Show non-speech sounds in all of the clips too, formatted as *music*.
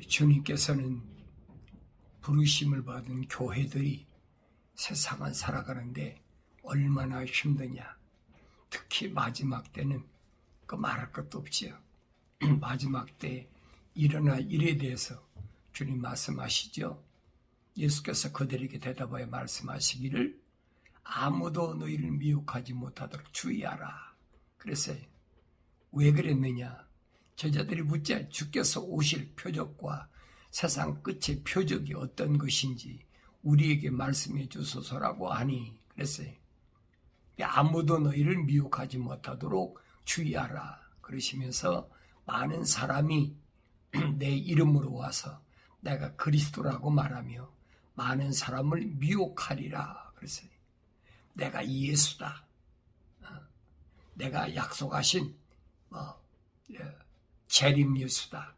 주님께서는 부르심을 받은 교회들이 세상을 살아가는데 얼마나 힘드냐. 특히 마지막 때는 그 말할 것도 없지요. *clears throat* 마지막 때 일어날 일에 대해서 주님 말씀하시죠. 예수께서 그들에게 대답하여 말씀하시기를 아무도 너희를 미혹하지 못하도록 주의하라. 그랬어요. 왜 그랬느냐? 제자들이 묻자 주께서 오실 표적과 세상 끝의 표적이 어떤 것인지 우리에게 말씀해 주소서라고 하니 그랬어요. 아무도 너희를 미혹하지 못하도록 주의하라. 그러시면서 많은 사람이 *clears throat* 내 이름으로 와서 내가 그리스도라고 말하며 많은 사람을 미혹하리라. 그랬어요. 내가 예수다. 어, 내가 약속하신 뭐 예, 재림 예수다.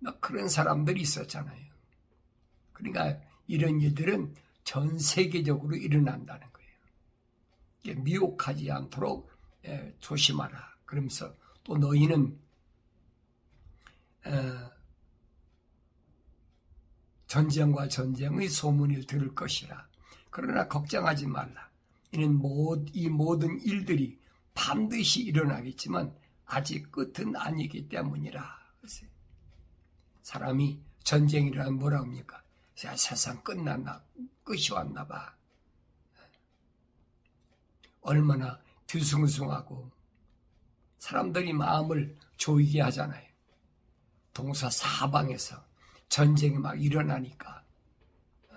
뭐 그런 사람들이 있었잖아요. 그러니까 이런 일들은 전 세계적으로 일어난다는 거예요. 미혹하지 않도록 예, 조심하라. 그러면서 또 너희는 어, 전쟁과 전쟁의 소문을 들을 것이라. 그러나 걱정하지 말라. 이 모든 일들이 반드시 일어나겠지만 아직 끝은 아니기 때문이라. 사람이 전쟁이라는 뭐라 합니까? 세상 끝났나, 끝이 왔나 봐. 얼마나 뒤숭숭하고 사람들이 마음을 조이게 하잖아요. 동사 사방에서 전쟁이 막 일어나니까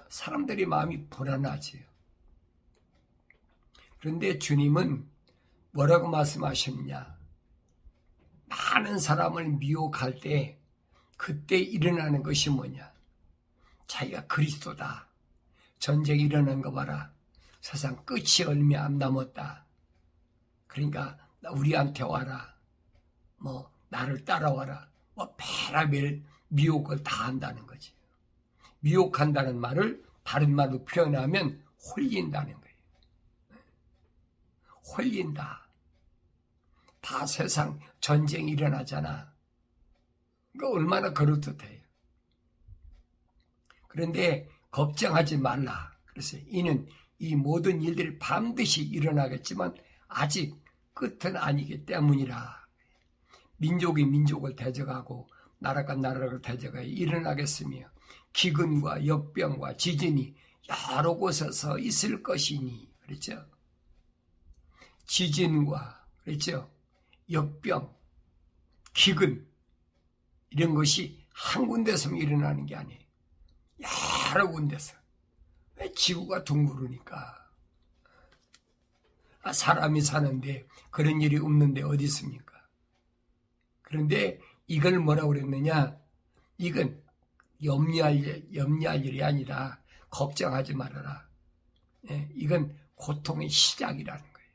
사람들이 마음이 불안하지요. 그런데 주님은 뭐라고 말씀하셨냐? 많은 사람을 미혹할 때 그때 일어나는 것이 뭐냐? 자기가 그리스도다. 전쟁이 일어난 거 봐라. 세상 끝이 얼마 안 남았다. 그러니까 우리한테 와라. 뭐 나를 따라와라. 뭐 베라벨 미혹을 다 한다는 거지. 미혹한다는 말을 다른 말로 표현하면 홀린다는 거예요. 홀린다. 다 세상 전쟁이 일어나잖아. 그 얼마나 그렇듯해요. 그런데 걱정하지 말라. 그래서 이는 이 모든 일들이 반드시 일어나겠지만 아직 끝은 아니기 때문이라. 민족이 민족을 대적하고 나라가 나라를 대적하여 일어나겠으며 기근과 역병과 지진이 여러 곳에서 있을 것이니 그렇죠? 지진과 그렇죠? 역병, 기근 이런 것이 한 군데서 일어나는 게 아니에요. 여러 군데서. 왜 지구가 둥그르니까. 아, 사람이 사는데 그런 일이 없는데 어디 있습니까? 그런데 이걸 뭐라고 그랬느냐? 이건 염려할, 일, 염려할 일이 아니라 걱정하지 말아라. 예, 이건 고통의 시작이라는 거예요.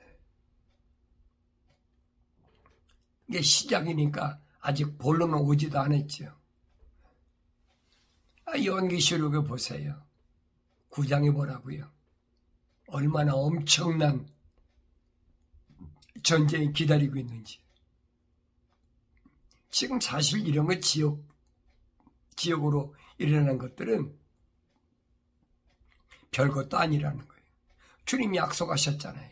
예. 이게 시작이니까 아직 본론은 오지도 않았죠. 아, 요한계시록에 보세요. 구장에 뭐라고요? 얼마나 엄청난 전쟁이 기다리고 있는지. 지금 사실 이런 거 지역, 지역으로 일어나는 것들은 별것도 아니라는 거예요. 주님이 약속하셨잖아요.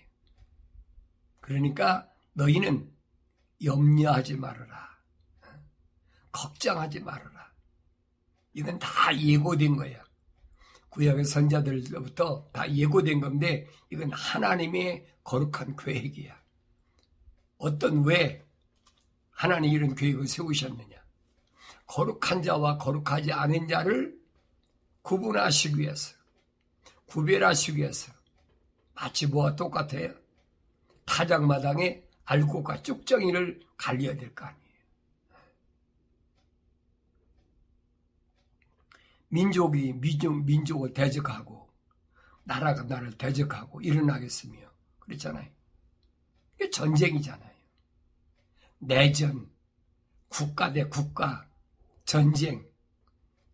그러니까 너희는 염려하지 말아라. 걱정하지 말아라. 이건 다 예고된 거야. 구약의 선자들로부터 다 예고된 건데 이건 하나님의 거룩한 계획이야. 어떤 왜 하나님 이런 계획을 세우셨느냐? 거룩한 자와 거룩하지 않은 자를 구분하시기 위해서, 구별하시기 위해서 마치 뭐와 똑같아요? 타작마당에 알곡과 쭉정이를 갈려야 될 거 아니에요. 민족이 민족, 민족을 대적하고 나라가 나를 대적하고 일어나겠으며 그랬잖아요. 이게 전쟁이잖아요. 내전, 국가 대 국가, 전쟁,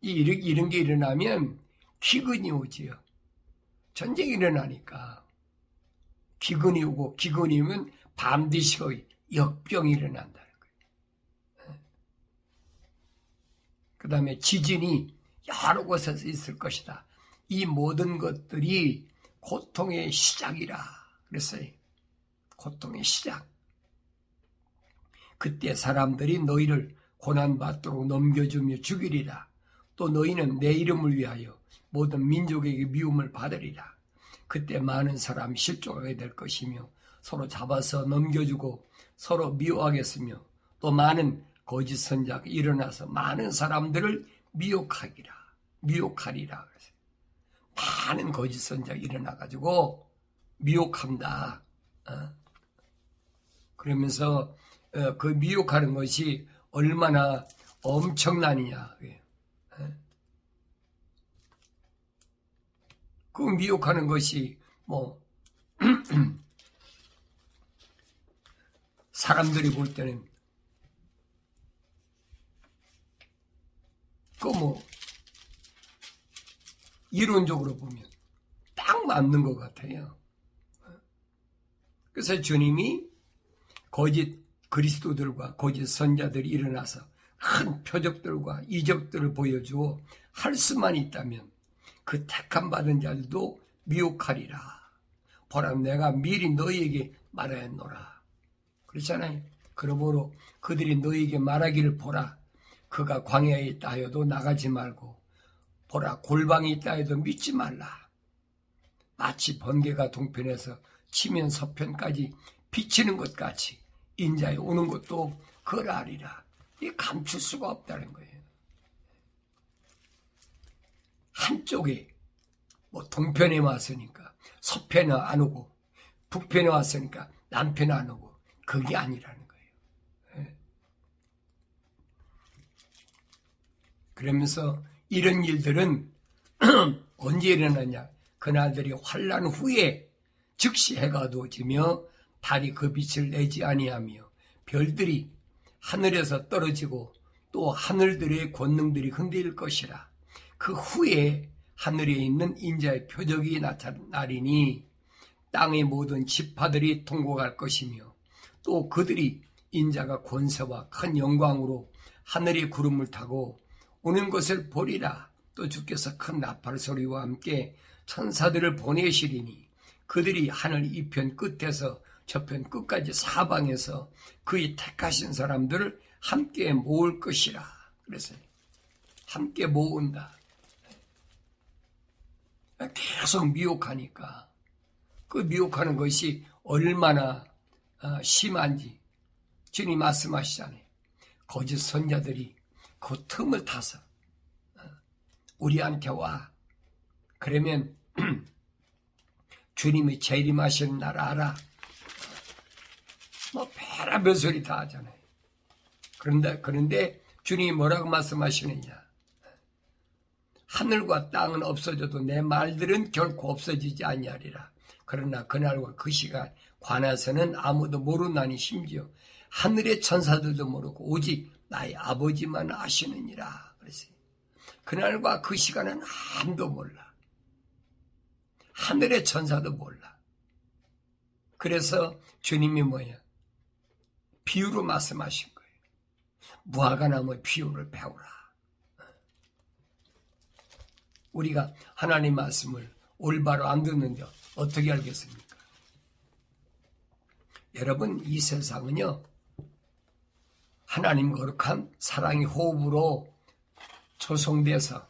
이런, 이런 게 일어나면 기근이 오지요. 전쟁이 일어나니까 기근이 오고 기근이 오면 반드시 역병이 일어난다는 거예요. 그 다음에 지진이 여러 곳에서 있을 것이다. 이 모든 것들이 고통의 시작이라 그랬어요. 고통의 시작. 그때 사람들이 너희를 고난받도록 넘겨주며 죽이리라. 또 너희는 내 이름을 위하여 모든 민족에게 미움을 받으리라. 그때 많은 사람이 실족하게 될 것이며 서로 잡아서 넘겨주고 서로 미워하겠으며 또 많은 거짓 선자가 일어나서 많은 사람들을 미혹하기라 미혹하리라 많은 거짓 선자가 일어나 가지고 미혹한다. 어? 그러면서 어, 그 미혹하는 것이 얼마나 엄청나느냐. 어? 그 미혹하는 것이 뭐 *clears throat* 사람들이 볼 때는 그 뭐 이론적으로 보면 딱 맞는 것 같아요. 그래서 주님이 거짓 그리스도들과 거짓 선자들이 일어나서 큰 표적들과 이적들을 보여주어 할 수만 있다면 그 택함 받은 자들도 미혹하리라. 보라 내가 미리 너희에게 말하였노라. 그렇잖아요. 그러므로 그들이 너희에게 말하기를 보라. 그가 광야에 있다 하여도 나가지 말고 보라 골방에 있다 해도 믿지 말라. 마치 번개가 동편에서 치면 서편까지 비치는 것 같이 인자에 오는 것도 그러하리라. 이 감출 수가 없다는 거예요. 한쪽에 뭐 동편에 왔으니까 서편에 안 오고 북편에 왔으니까 남편에 안 오고 그게 아니라는 거예요. 예. 그러면서 이런 일들은 *clears throat* 언제 일어나냐? 그날들이 환란 후에 즉시 해가 어두워지며 달이 그 빛을 내지 아니하며 별들이 하늘에서 떨어지고 또 하늘들의 권능들이 흔들릴 것이라. 그 후에 하늘에 있는 인자의 표적이 나타나리니 땅의 모든 지파들이 통곡할 것이며 또 그들이 인자가 권세와 큰 영광으로 하늘의 구름을 타고 오는 것을 보리라. 또 주께서 큰 나팔 소리와 함께 천사들을 보내시리니 그들이 하늘 이편 끝에서 저편 끝까지 사방에서 그의 택하신 사람들을 함께 모을 것이라. 그래서 함께 모은다. 계속 미혹하니까 그 미혹하는 것이 얼마나 어, 심한지 주님 말씀하시잖아요. 거짓 선자들이 그 틈을 타서 어, 우리한테 와. 그러면 *clears throat* 주님이 재림하시는 날 알아. 뭐 별의별 소리 다 하잖아요. 그런데 그런데 주님이 뭐라고 말씀하시느냐? 하늘과 땅은 없어져도 내 말들은 결코 없어지지 아니하리라. 그러나 그날과 그 시간 관해서는 아무도 모르나니 심지어 하늘의 천사들도 모르고 오직 나의 아버지만 아시느니라. 그랬어요. 그날과 그 시간은 아무도 몰라. 하늘의 천사도 몰라. 그래서 주님이 뭐야? 비유로 말씀하신 거예요. 무화과나무 비유를 배우라. 우리가 하나님 말씀을 올바로 안 듣는데 어떻게 알겠습니까? 여러분, 이 세상은요, 하나님 거룩한 사랑의 호흡으로 조성돼서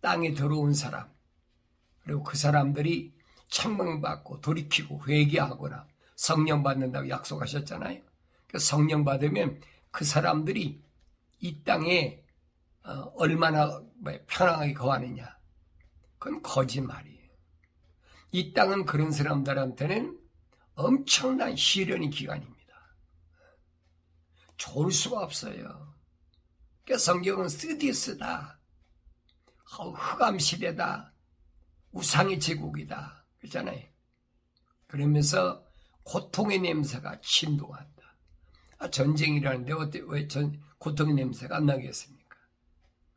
땅에 들어온 사람, 그리고 그 사람들이 책망받고 돌이키고 회개하거나 성령 받는다고 약속하셨잖아요. 그 성령 받으면 그 사람들이 이 땅에 어, 얼마나 편안하게 거하느냐. 그건 거짓말이에요. 이 땅은 그런 사람들한테는 엄청난 시련의 기간입니다. 좋을 수가 없어요. 그 성경은 쓰디스다. 흑암 시대다. 우상의 제국이다. 그렇잖아요. 그러면서 고통의 냄새가 침동한다. 아, 전쟁이라는데 어때, 왜 전, 고통의 냄새가 안 나겠습니까?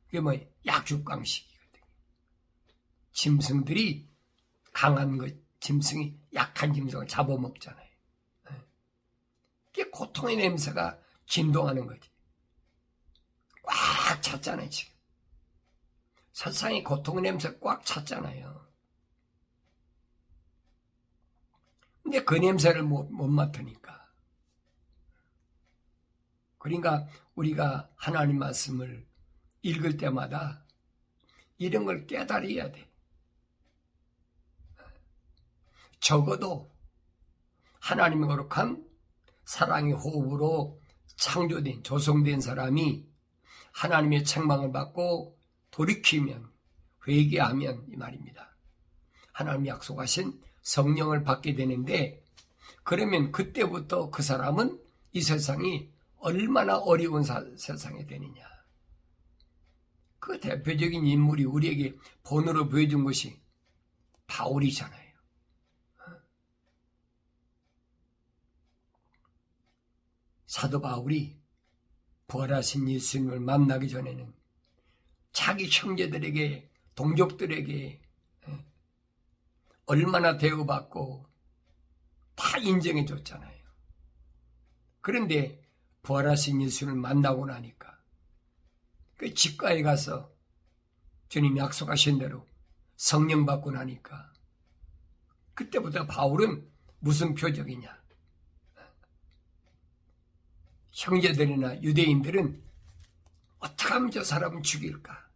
그게 뭐, 약육강식이거든요. 짐승들이 강한 것, 짐승이 약한 짐승을 잡아먹잖아요. 예. 그게 고통의 냄새가 진동하는 거지. 꽉 찼잖아요, 지금. 세상에 고통 냄새 꽉 찼잖아요. 근데 그 냄새를 못, 못 맡으니까. 그러니까 우리가 하나님 말씀을 읽을 때마다 이런 걸 깨달아야 돼. 적어도 하나님의 거룩한 사랑의 호흡으로 창조된, 조성된 사람이 하나님의 책망을 받고 돌이키면, 회개하면 이 말입니다. 하나님 약속하신 성령을 받게 되는데, 그러면 그때부터 그 사람은 이 세상이 얼마나 어려운 사, 세상이 되느냐. 그 대표적인 인물이 우리에게 본으로 보여준 것이 바울이잖아요. 사도 바울이 부활하신 예수님을 만나기 전에는 자기 형제들에게 동족들에게 예, 얼마나 대우받고 다 인정해 줬잖아요. 그런데 부활하신 예수님을 만나고 나니까 그 집가에 가서 주님 약속하신 대로 성령 받고 나니까 그때부터 바울은 무슨 표적이냐 형제들이나 유대인들은 어떻게 하면 저 사람을 죽일까?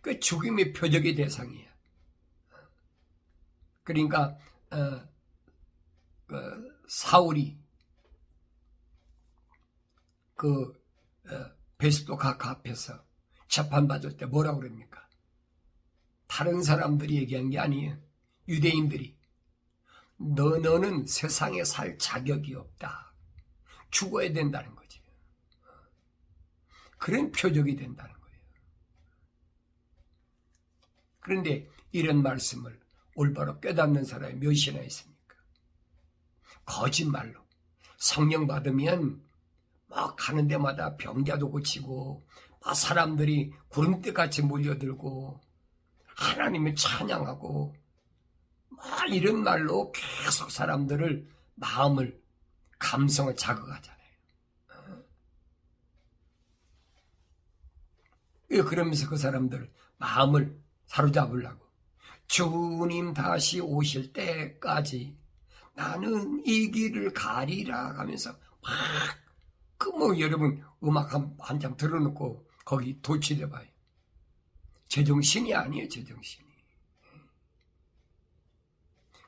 그 죽임의 표적의 대상이야. 그러니까 어, 그 사울이 그 어, 베스도 각 앞에서 재판받을 때 뭐라고 그럽니까? 다른 사람들이 얘기한 게 아니에요. 유대인들이 너 너는 세상에 살 자격이 없다. 죽어야 된다는 거지. 그런 표적이 된다는 거예요. 그런데 이런 말씀을 올바로 깨닫는 사람이 몇이나 있습니까? 거짓말로 성령 받으면 막 가는 데마다 병자도 고치고 막 사람들이 구름대 같이 몰려들고 하나님을 찬양하고 막 이런 말로 계속 사람들을 마음을 감성을 자극하잖아요. 어? 그러면서 그 사람들 마음을 사로잡으려고 주님 다시 오실 때까지 나는 이 길을 가리라 하면서 막 그 뭐 여러분 음악 한 장 들어놓고 거기 도취해 봐요. 제정신이 아니에요, 제정신이.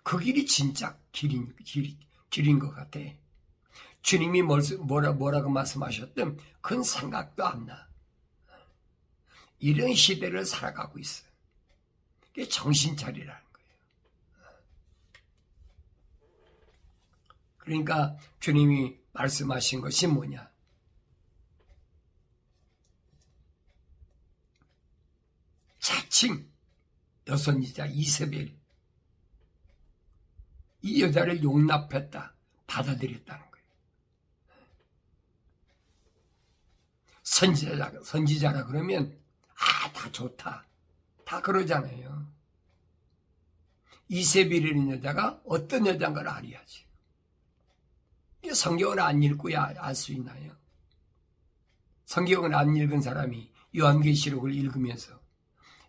그 길이 진짜 길인, 길, 길인 것 같아. 주님이 뭐라, 뭐라고 말씀하셨든 그건 생각도 안 나. 이런 시대를 살아가고 있어요. 그게 정신 차리라는 거예요. 그러니까 주님이 말씀하신 것이 뭐냐? 자칭 여선이자 이세벨 이 여자를 용납했다, 받아들였다는 선지자라, 선지자라 그러면, 아, 다 좋다. 다 그러잖아요. 이세벨이라는 여자가 어떤 여자인 걸 알아야지. 성경을 안 읽고야 알 수 있나요? 성경을 안 읽은 사람이 요한계시록을 읽으면서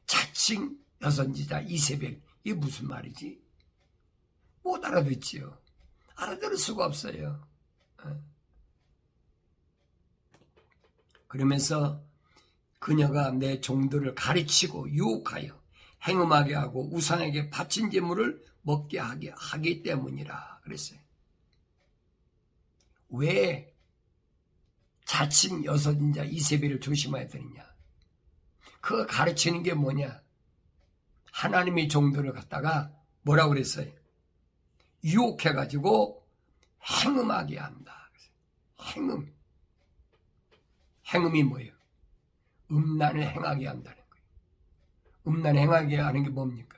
자칭 여선지자 이세벨 이게 무슨 말이지? 못 알아듣지요. 알아들을 수가 없어요. 어? 그러면서 그녀가 내 종들을 가르치고 유혹하여 행음하게 하고 우상에게 바친 재물을 먹게 하게 하기 때문이라 그랬어요. 왜 자칭 여섯인자 이세벨을 조심해야 되느냐? 그거 가르치는 게 뭐냐? 하나님의 종들을 갖다가 뭐라고 그랬어요? 유혹해가지고 행음하게 한다. 행음. 행음이 뭐예요? 음란을 행하게 한다는 거예요. 음란 행하게 하는 게 뭡니까?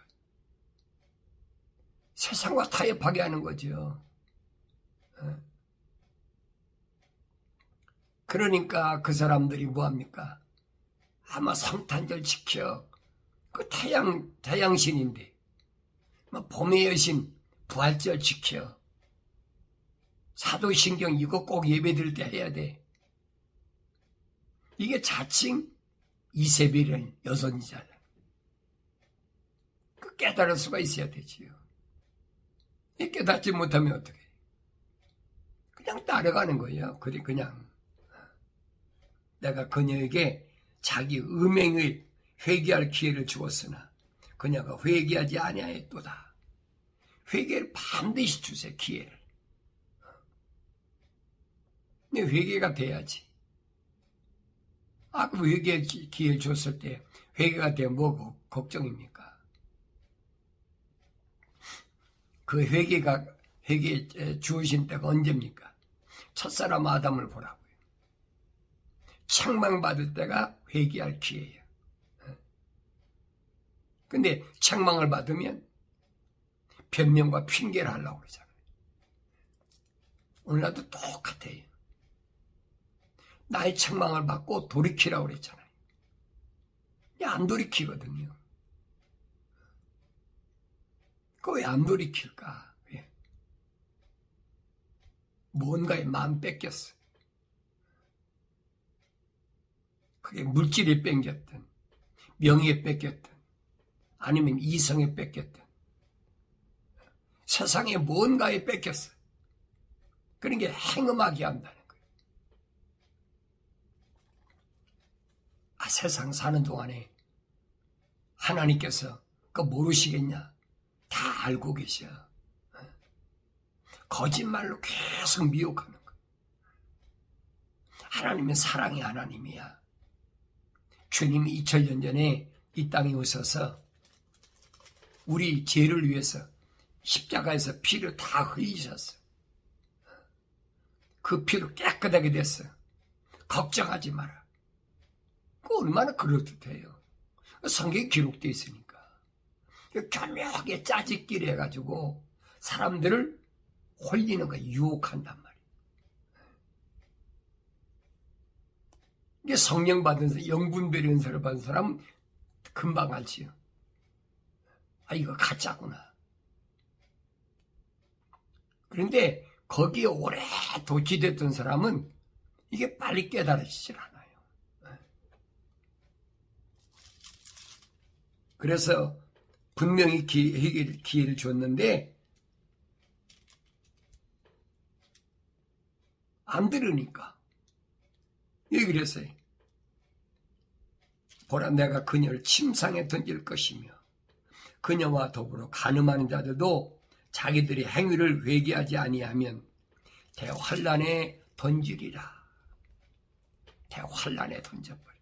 세상과 타협하게 하는 거죠. 어? 그러니까 그 사람들이 뭐합니까? 아마 성탄절 지켜. 그 태양, 태양신인데. 뭐 봄의 여신, 부활절 지켜. 사도신경 이거 꼭 예배 드릴 때 해야 돼. 이게 자칭 이세벨이라는 여선지잖아요. 그 깨달을 수가 있어야 되지요. 이 깨닫지 못하면 어떻게? 그냥 따라가는 거예요. 그리 그냥 내가 그녀에게 자기 음행을 회개할 기회를 주었으나 그녀가 회개하지 아니하였도다. 회개를 반드시 주세요. 기회를. 근데 회개가 돼야지. 아, 그 회개 기회를 줬을 때 회개가 되면 뭐 걱정입니까? 그 회개가 회개 주어진 때가 언제입니까? 첫사람 아담을 보라고요. 책망받을 때가 회개할 기회예요. 근데 책망을 받으면 변명과 핑계를 하려고 그러잖아요. 오늘날도 똑같아요. 나의 책망을 받고 돌이키라고 그랬잖아요. 안 돌이키거든요. 그 왜 안 돌이킬까? 왜? 뭔가에 마음 뺏겼어. 그게 물질에 뺏겼든, 명예에 뺏겼든, 아니면 이성에 뺏겼든, 세상에 뭔가에 뺏겼어. 그런 게 행음하게 한다는 거예요. 아, 세상 사는 동안에 하나님께서 그거 모르시겠냐? 다 알고 계셔. 거짓말로 계속 미혹하는 거예요. 하나님은 사랑의 하나님이야. 주님이 2000년 전에 이 땅에 오셔서 우리 죄를 위해서 십자가에서 피를 다 흘리셨어. 그 피로 깨끗하게 됐어. 걱정하지 마라. 그 얼마나 그럴듯해요. 성경에 기록되어 있으니까. 교묘하게 짜집기를 해가지고 사람들을 홀리는 거 유혹한단 말이에요. 이게 성령 받은 사람, 영분별 연설을 받은 사람은 금방 알지요. 아, 이거 가짜구나. 그런데 거기에 오래 도취됐던 사람은 이게 빨리 깨달아지질 않아요. 그래서 분명히 기회를, 기회를 줬는데 안 들으니까 왜 그랬어요? 보라 내가 그녀를 침상에 던질 것이며 그녀와 더불어 가늠하는 자들도 자기들의 행위를 회개하지 아니하면 대환란에 던지리라. 대환란에 던져버려.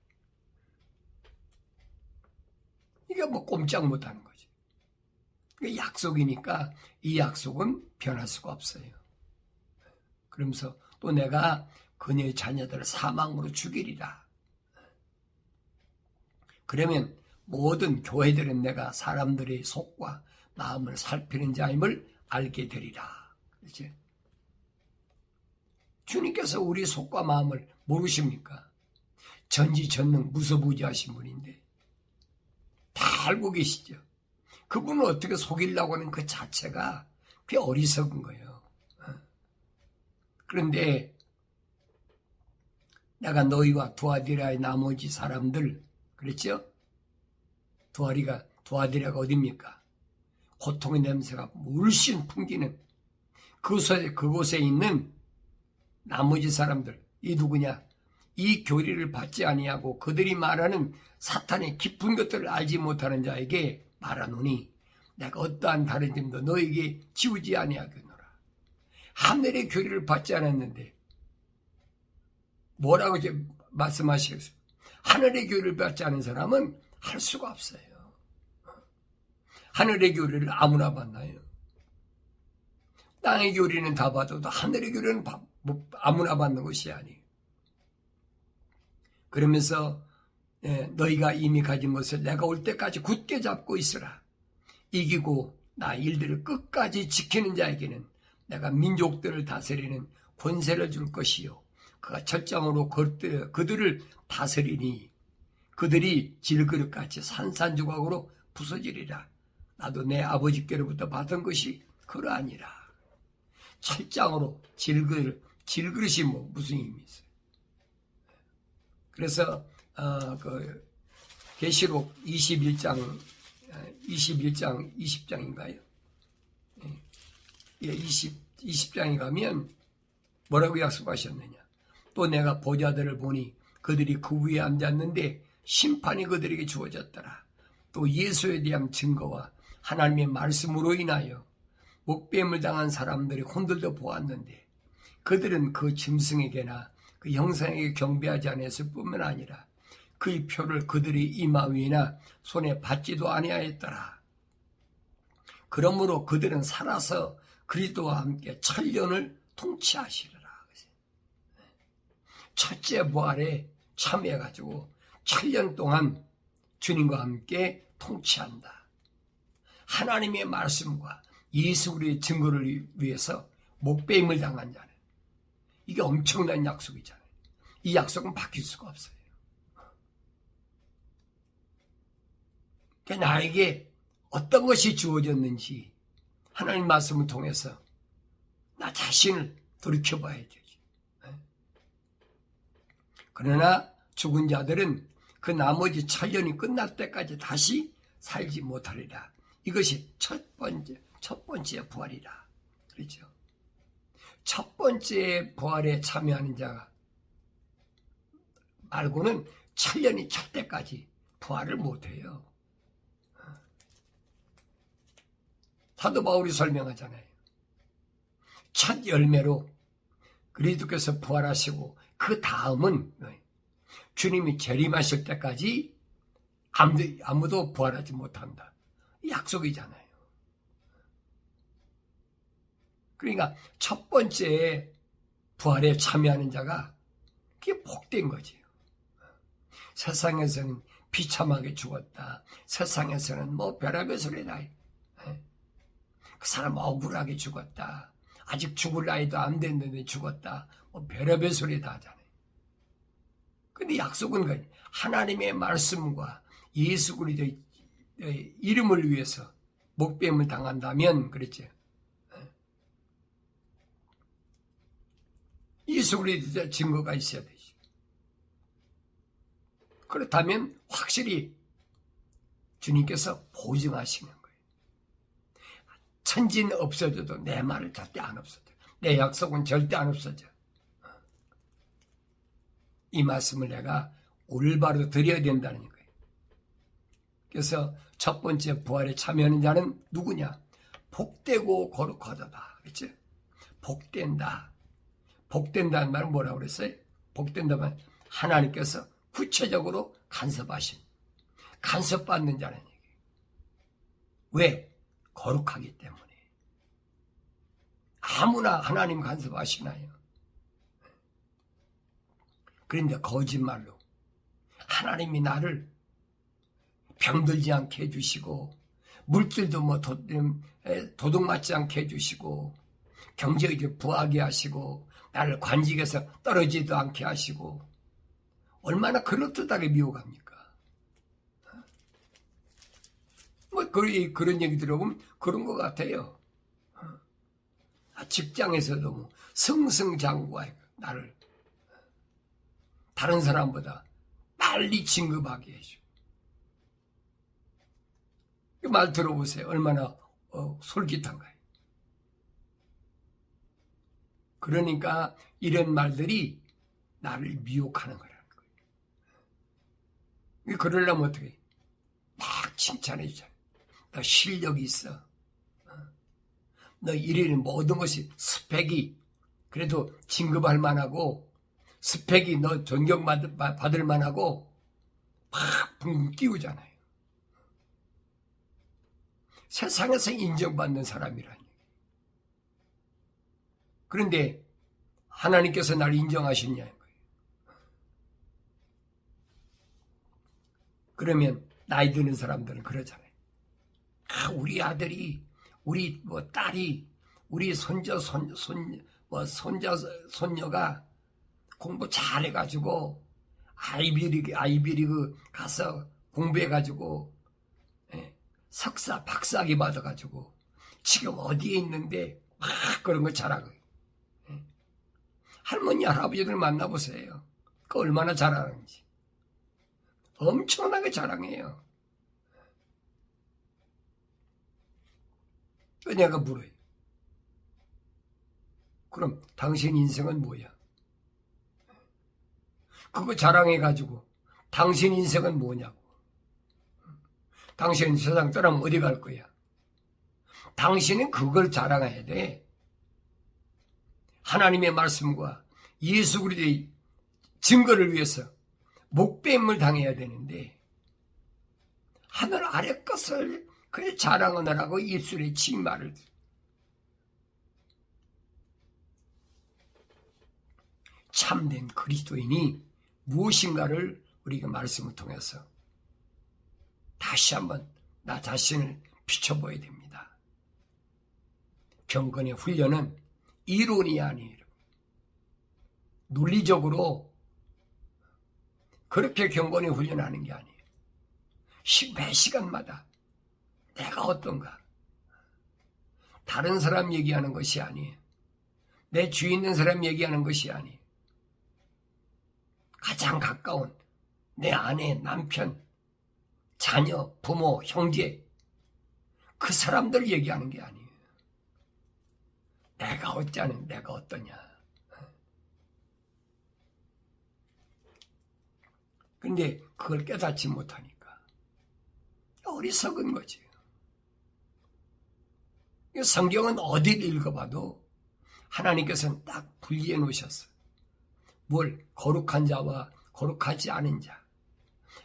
이게 뭐 꼼짝 못하는 거지. 약속이니까 이 약속은 변할 수가 없어요. 그러면서 또 내가 그녀의 자녀들을 사망으로 죽이리라. 그러면 모든 교회들은 내가 사람들의 속과 마음을 살피는 자임을 알게 되리라. 그렇지? 주님께서 우리 속과 마음을 모르십니까? 전지전능 무소부지하신 분인데 다 알고 계시죠. 그분을 어떻게 속이려고 하는 그 자체가 꽤 어리석은 거예요. 어. 그런데 내가 너희와 두아디라의 나머지 사람들 그랬죠? 두아리가 두아디라가 어딥니까? 고통의 냄새가 물씬 풍기는 그곳에, 그곳에 있는 나머지 사람들 이 누구냐? 이 교리를 받지 아니하고 그들이 말하는 사탄의 깊은 것들을 알지 못하는 자에게 말하노니 내가 어떠한 다른 점도 너에게 지우지 아니하겠노라. 하늘의 교리를 받지 않았는데 뭐라고 말씀하시겠어요? 하늘의 교리를 받지 않은 사람은 할 수가 없어요. 하늘의 교리를 아무나 받나요? 땅의 교리는 다 받아도 하늘의 교리는 뭐 아무나 받는 것이 아니에요. 그러면서 예, 너희가 이미 가진 것을 내가 올 때까지 굳게 잡고 있으라. 이기고 나 일들을 끝까지 지키는 자에게는 내가 민족들을 다스리는 권세를 줄 것이요. 그가 철장으로 그들을 다스리니 그들이 질그릇같이 산산조각으로 부서지리라. 나도 내 아버지께로부터 받은 것이 그러하니라. 철장으로 질그릇, 질그릇이 뭐 무슨 의미 있어요? 그래서 어, 그 계시록 21장 21장 20장인가요? 예, 20 20장에 가면 뭐라고 약속하셨느냐? 또 내가 보좌들을 보니 그들이 그 위에 앉았는데 심판이 그들에게 주어졌더라. 또 예수에 대한 증거와 하나님의 말씀으로 인하여 목뱀을 당한 사람들이 혼들도 보았는데 그들은 그 짐승에게나 그 형상에게 경배하지 않았을 뿐만 아니라 그의 표를 그들의 이마 위나 손에 받지도 아니하였더라. 그러므로 그들은 살아서 그리스도와 함께 천년을 통치하시리라. 첫째 부활에 참여해가지고 천년 동안 주님과 함께 통치한다. 하나님의 말씀과 예수 그리스도의 증거를 위해서 목배임을 당한 자는 이게 엄청난 약속이잖아요. 이 약속은 바뀔 수가 없어요. 그러니까 나에게 어떤 것이 주어졌는지 하나님 말씀을 통해서 나 자신을 돌이켜봐야 되지. 그러나 죽은 자들은 그 나머지 천년이 끝날 때까지 다시 살지 못하리라. 이것이 첫 번째, 첫 번째 부활이라. 그렇죠. 첫 번째 부활에 참여하는 자가 말고는 천년이 찰 때까지 부활을 못해요. 사도 바울이 설명하잖아요. 첫 열매로 그리스도께서 부활하시고 그 다음은 주님이 재림하실 때까지 아무도, 아무도 부활하지 못한다. 약속이잖아요. 그러니까 첫 번째 부활에 참여하는 자가 그게 복된 거지요. 세상에서는 비참하게 죽었다. 세상에서는 뭐 별의별 소리다. 그 사람 억울하게 죽었다. 아직 죽을 나이도 안 됐는데 죽었다. 뭐 별의별 소리 다 하잖아요. 근데 약속은 그 하나님의 말씀과 예수 그리스도의 이름을 위해서 목뱀을 당한다면 그랬죠. 예수 그리스도의 증거가 있어야 되죠. 그렇다면 확실히 주님께서 보증하시는 거예요. 천지는 없어져도 내 말을 절대 안 없어져. 내 약속은 절대 안 없어져. 이 말씀을 내가 올바로 드려야 된다는 거예요. 그래서 첫 번째 부활에 참여하는 자는 누구냐? 복되고 거룩하다다. 그렇죠? 복된다. 복된다는 말은 뭐라고 그랬어요? 복된다면 하나님께서 구체적으로 간섭하신 간섭받는 자는 얘기예요. 왜? 거룩하기 때문에. 아무나 하나님 간섭하시나요? 그런데 거짓말로 하나님이 나를 병들지 않게 해주시고 물질도 뭐 도, 도둑 맞지 않게 해주시고 경제적으로 부하게 하시고 나를 관직에서 떨어지지도 않게 하시고 얼마나 그럴듯하게 미워갑니까? 뭐 그런, 그런 얘기 들어보면 그런 것 같아요. 아, 직장에서도 뭐 승승장구하고 나를 다른 사람보다 빨리 진급하게 해줘. 말 들어보세요. 얼마나 어, 솔깃한가요. 그러니까 이런 말들이 나를 미혹하는 거라는 거예요. 그러려면 어떻게 막 칭찬해 주잖아. 너 실력이 있어. 어? 너 이래는 모든 것이 스펙이 그래도 진급할 만하고 스펙이 너 존경받을 만하고 팍붕 띄우잖아요. 세상에서 인정받는 사람이라니. 그런데 하나님께서 나를 인정하셨냐는 거예요. 그러면 나이 드는 사람들은 그러잖아요. 아, 우리 아들이, 우리 뭐 딸이, 우리 손자, 손, 손, 뭐 손자, 손녀가 공부 잘해가지고 아이비리그 아이비리그 가서 공부해가지고 예, 석사 박사학위 받아가지고 지금 어디에 있는데 막 그런 거 잘하고 예. 할머니 할아버지들 만나보세요. 그 얼마나 잘하는지 엄청나게 자랑해요. 그 내가 물어요. 그럼 당신 인생은 뭐야? 그거 자랑해가지고 당신 인생은 뭐냐고. 당신 세상 떠나면 어디 갈 거야? 당신은 그걸 자랑해야 돼. 하나님의 말씀과 예수 그리스도의 증거를 위해서 목뱀을 당해야 되는데 하늘 아래 것을 그 자랑하느라고 입술에 침말을 참된 그리스도인이 무엇인가를 우리가 말씀을 통해서 다시 한번 나 자신을 비춰보아야 됩니다. 경건의 훈련은 이론이 아니에요. 논리적으로 그렇게 경건의 훈련하는 게 아니에요. 매 시간마다 내가 어떤가? 다른 사람 얘기하는 것이 아니에요. 내 주위 있는 사람 얘기하는 것이 아니에요. 가장 가까운 내 아내, 남편, 자녀, 부모, 형제, 그 사람들 얘기하는 게 아니에요. 내가 어쩌는, 내가 어떠냐. 근데 그걸 깨닫지 못하니까 어리석은 거지. 성경은 어디를 읽어봐도 하나님께서는 딱 분리해 놓으셨어. 뭘 거룩한 자와 거룩하지 않은 자.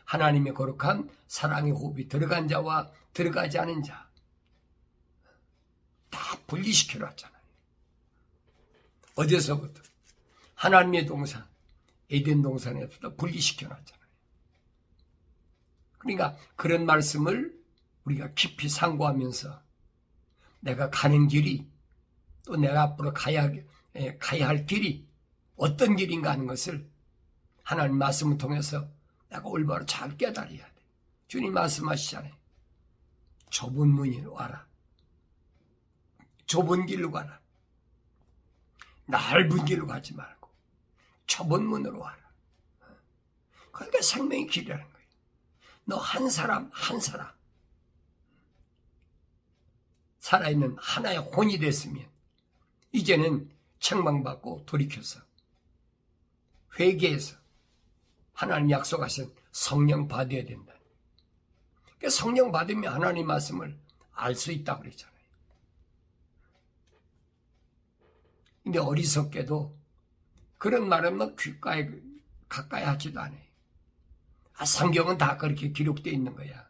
하나님의 거룩한 사랑의 호흡이 들어간 자와 들어가지 않은 자. 다 분리시켜 놨잖아요. 어디서부터? 하나님의 동산, 에덴 동산에서도 분리시켜 놨잖아요. 그러니까 그런 말씀을 우리가 깊이 상고하면서 내가 가는 길이 또 내가 앞으로 가야, 가야 할 길이 어떤 길인가 하는 것을 하나님 말씀을 통해서 내가 올바로 잘 깨달아야 돼. 주님 말씀하시잖아요. 좁은 문으로 와라. 좁은 길로 가라. 넓은 길로 가지 말고 좁은 문으로 와라. 그러니까 생명의 길이라는 거예요. 너 한 사람 한 사람 살아있는 하나의 혼이 됐으면 이제는 책망받고 돌이켜서 회개해서 하나님 약속하신 성령 받아야 된다. 그러니까 성령 받으면 하나님 말씀을 알 수 있다고 그랬잖아요. 근데 어리석게도 그런 말은 뭐 귓가에 가까이 하지도 않아요. 아, 성경은 다 그렇게 기록되어 있는 거야.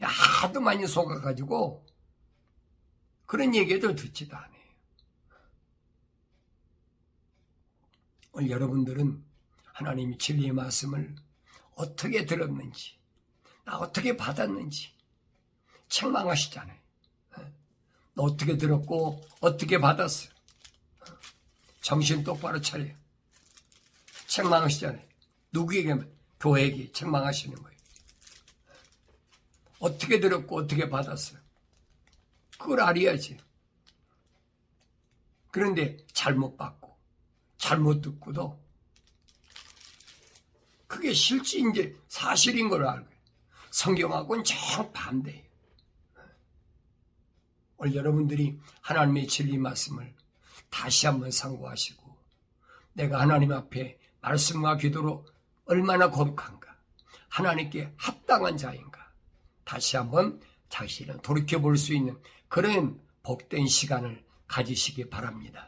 하도 많이 속아가지고 그런 얘기도 듣지도 않아요. 오늘 여러분들은 하나님이 진리의 말씀을 어떻게 들었는지, 나 어떻게 받았는지 책망하시잖아요. 너 어떻게 들었고 어떻게 받았어? 정신 똑바로 차려. 책망하시잖아요. 누구에게 교회에게 책망하시는 거예요. 어떻게 들었고 어떻게 받았어요? 그걸 알아야지. 그런데 잘못 받고 잘못 듣고도 그게 실제인지 사실인 걸 알고 성경하고는 정반대예요. 오늘 여러분들이 하나님의 진리 말씀을 다시 한번 상고하시고 내가 하나님 앞에 말씀과 기도로 얼마나 거룩한가 하나님께 합당한 자인가 다시 한번 자신을 돌이켜 볼 수 있는 그런 복된 시간을 가지시기 바랍니다.